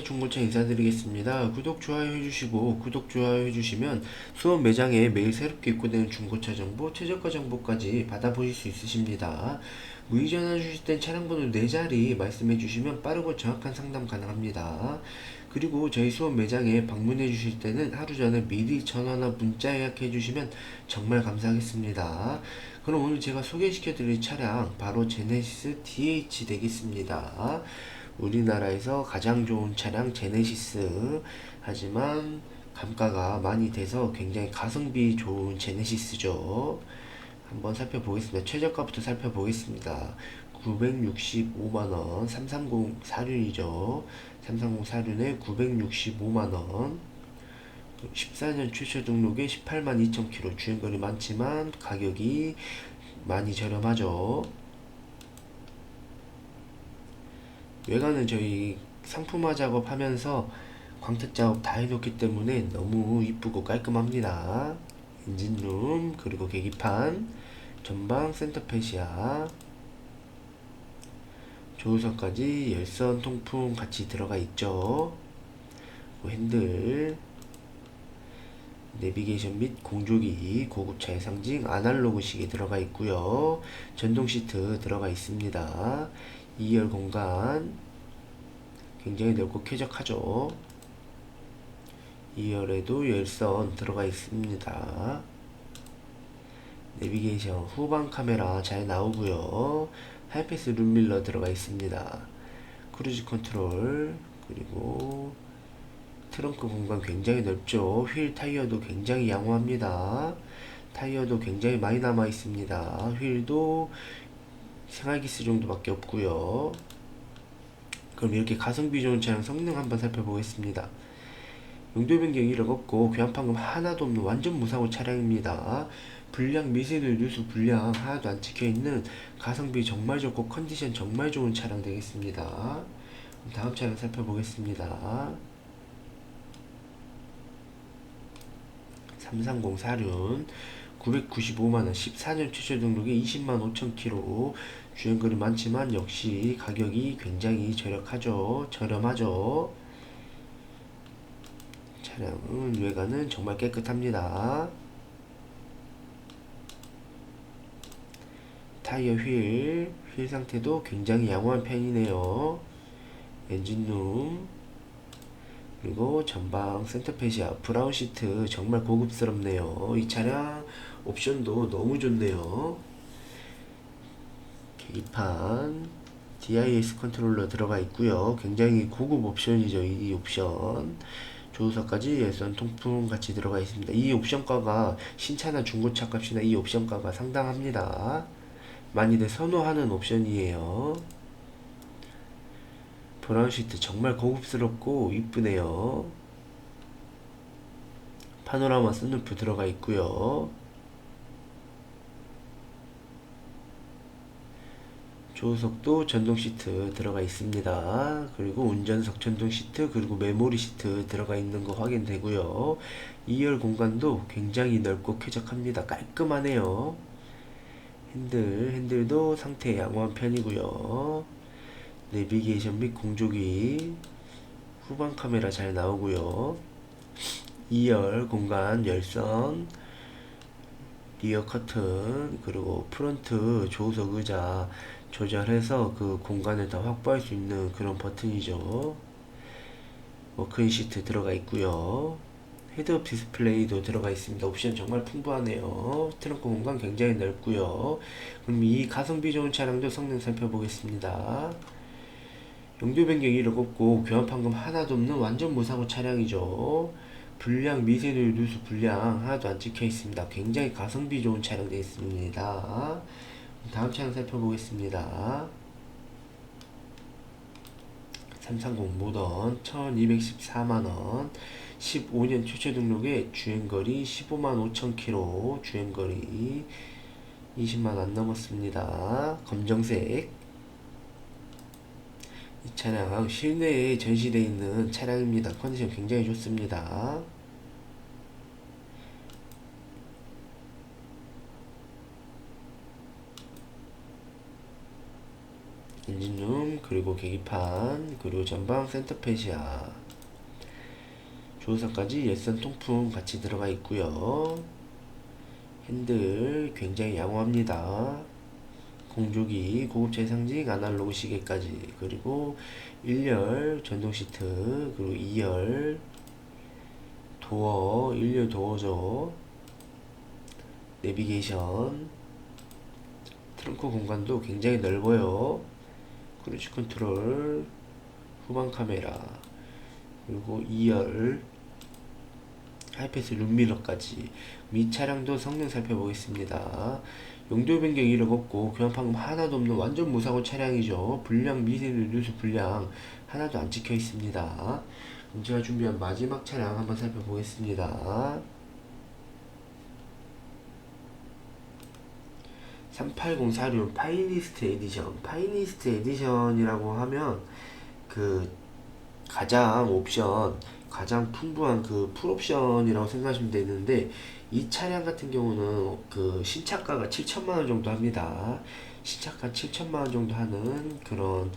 오랜만에 중고차 인사드리겠습니다. 구독, 좋아요 해주시고 구독, 좋아요 해주시면 수원 매장에 매일 새롭게 입고되는 중고차 정보, 최저가 정보까지 받아보실 수 있으십니다. 무이전화 주실 땐 차량 번호 4자리 말씀해 주시면 빠르고 정확한 상담 가능합니다. 그리고 저희 수원 매장에 방문해 주실 때는 하루 전에 미리 전화나 문자 예약해 주시면 정말 감사하겠습니다. 그럼 오늘 제가 소개시켜 드릴 차량 바로 제네시스 DH 되겠습니다. 우리나라에서 가장 좋은 차량 제네시스 하지만 감가가 많이 돼서 굉장히 가성비 좋은 제네시스죠. 한번 살펴보겠습니다. 최저가부터 살펴보겠습니다. 965만원 330 사륜이죠. 330 사륜에 965만원 14년 최초 등록에 18만 2천 킬로 주행거리 많지만 가격이 많이 저렴하죠. 외관은 저희 상품화 작업하면서 광택 작업 다 해놓기 때문에 너무 이쁘고 깔끔합니다. 엔진룸 그리고 계기판 전방 센터페시아 조우선까지 열선 통풍 같이 들어가 있죠. 뭐 핸들 내비게이션 및 공조기 고급차의 상징 아날로그식이 들어가 있고요. 전동 시트 들어가 있습니다. 2열 공간 굉장히 넓고 쾌적하죠. 2열에도 열선 들어가 있습니다. 내비게이션 후방 카메라 잘 나오고요. 하이패스 룸밀러 들어가 있습니다. 크루즈 컨트롤 그리고 트렁크 공간 굉장히 넓죠. 휠 타이어도 굉장히 양호합니다. 타이어도 굉장히 많이 남아 있습니다. 휠도 생활기스 정도밖에 없고요. 그럼 이렇게 가성비 좋은 차량 성능 한번 살펴보겠습니다. 용도 변경 1억 없고 교환판금 하나도 없는 완전 무사고 차량입니다. 불량 미세누 누수 불량 하나도 안 찍혀있는 가성비 정말 좋고 컨디션 정말 좋은 차량 되겠습니다. 다음 차량 살펴보겠습니다. 330 사륜 995만원 14년 최초 등록에 20만 5천 킬로. 주행거리 많지만 역시 가격이 굉장히 절약하죠. 저렴하죠. 차량은 외관은 정말 깨끗합니다. 타이어 휠, 휠 상태도 굉장히 양호한 편이네요. 엔진룸 그리고 전방 센터페시아 브라운 시트 정말 고급스럽네요. 이 차량 옵션도 너무 좋네요. 계기판 DIS 컨트롤러 들어가 있고요. 굉장히 고급 옵션이죠. 이 옵션. 조수석까지 열선 통풍 같이 들어가 있습니다. 이 옵션가가 신차나 중고차 값이나 이 옵션가가 상당합니다. 많이들 선호하는 옵션이에요. 브라운 시트 정말 고급스럽고 이쁘네요. 파노라마 스누프 들어가 있고요. 조수석도 전동 시트 들어가 있습니다. 그리고 운전석 전동 시트 그리고 메모리 시트 들어가 있는 거 확인되고요. 2열 공간도 굉장히 넓고 쾌적합니다. 깔끔하네요. 핸들 핸들도 상태 양호한 편이고요. 내비게이션 및 공조기 후방 카메라 잘 나오고요 2열 공간 열선 리어 커튼 그리고 프론트 조수석 의자 조절해서 그 공간을 다 확보할 수 있는 그런 버튼이죠 워크인 시트 들어가 있고요 헤드업 디스플레이도 들어가 있습니다. 옵션 정말 풍부하네요. 트렁크 공간 굉장히 넓고요. 그럼 이 가성비 좋은 차량도 성능 살펴보겠습니다. 용도 변경 1억 없고 교환 판금 하나도 없는 완전 무사고 차량이죠. 불량 미세누 누수 불량 하나도 안 찍혀 있습니다. 굉장히 가성비 좋은 차량 되겠습니다. 다음 차량 살펴보겠습니다. 330 모던 1214만원 15년 최초 등록에 주행거리 15만 5천 킬로 주행거리 20만 안 넘었습니다. 검정색 이 차량 실내에 전시되어 있는 차량입니다. 컨디션 굉장히 좋습니다. 엔진룸 그리고 계기판 그리고 전방 센터페시아 조수석까지 열선 통풍 같이 들어가 있고요. 핸들 굉장히 양호합니다. 공조기 고급차의 상징 아날로그 시계까지. 그리고 1열 전동 시트 그리고 2열 도어 1열 도어죠. 내비게이션. 트렁크 공간도 굉장히 넓어요 크루즈 컨트롤 후방 카메라 그리고 2열 하이패스 룸미러까지 미 차량도 성능 살펴보겠습니다. 용도 변경 이력 없고 교환 판금 하나도 없는 완전 무사고 차량이죠. 불량 미세누 누수 불량 하나도 안 찍혀 있습니다. 제가 준비한 마지막 차량 한번 살펴보겠습니다. 38046 파이니스트 에디션 파이니스트 에디션이라고 하면 그 가장 옵션 가장 풍부한 그 풀옵션이라고 생각하시면 되는데 이 차량 같은 경우는 그 신차가가 7천만 원 정도 합니다. 신차가 7천만 원 정도 하는 그런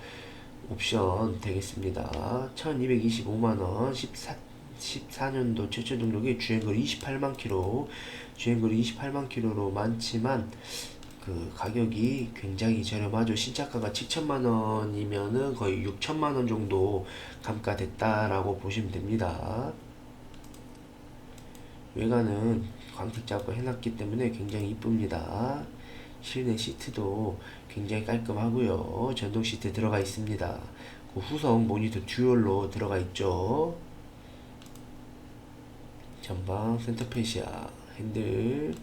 옵션 되겠습니다. 1225만 원 14, 14년도 최초 등록이 주행거리 28만 킬로 주행거리 28만 킬로로 많지만 그 가격이 굉장히 저렴하죠. 신차가가 7천만 원이면은 거의 6천만 원 정도 감가됐다라고 보시면 됩니다. 외관은 광택 작업 해놨기 때문에 굉장히 이쁩니다. 실내 시트도 굉장히 깔끔하고요. 전동 시트 들어가 있습니다. 그 후석 모니터 듀얼로 들어가 있죠. 전방 센터페시아 핸들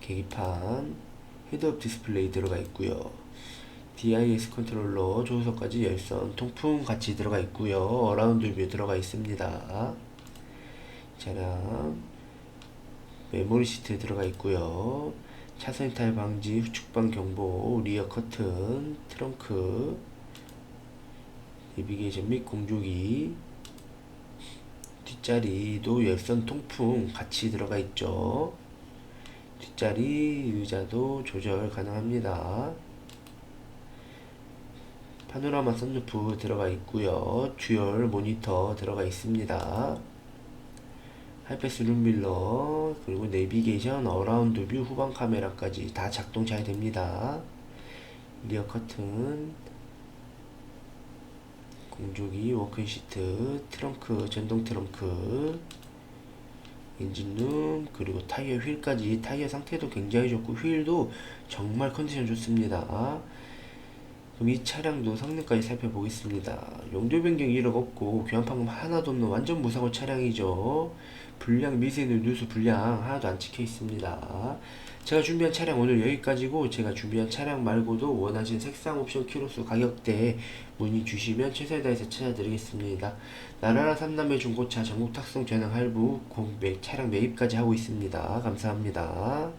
계기판 헤드업 디스플레이 들어가 있고요. DIS 컨트롤러 조수석까지 열선 통풍 같이 들어가 있고요. 어라운드 뷰 들어가 있습니다. 차량 메모리 시트 들어가 있고요. 차선 이탈 방지, 후측방 경보, 리어 커튼, 트렁크, 내비게이션 및 공조기, 뒷자리도 열선 통풍 같이 들어가 있죠. 뒷자리 의자도 조절 가능합니다. 파노라마 선루프 들어가 있고요. 듀얼 모니터 들어가 있습니다. 하이패스 룸밀러 그리고 내비게이션 어라운드 뷰 후방 카메라까지 다 작동 잘 됩니다. 리어 커튼 공조기 워크인 시트 트렁크 전동 트렁크 엔진룸 그리고 타이어 휠까지 타이어 상태도 굉장히 좋고 휠도 정말 컨디션 좋습니다. 그럼 이 차량도 성능까지 살펴보겠습니다. 용도 변경 이력 없고 교환 판금 하나도 없는 완전 무사고 차량이죠. 불량 미세누 누수 불량 하나도 안 찍혀 있습니다. 제가 준비한 차량 오늘 여기까지고 제가 준비한 차량 말고도 원하신 색상 옵션 키로수 가격대 문의 주시면 최선을 다해서 찾아드리겠습니다. 나라라 삼남의 중고차 전국 탁송 전향 할부 공백 차량 매입까지 하고 있습니다. 감사합니다.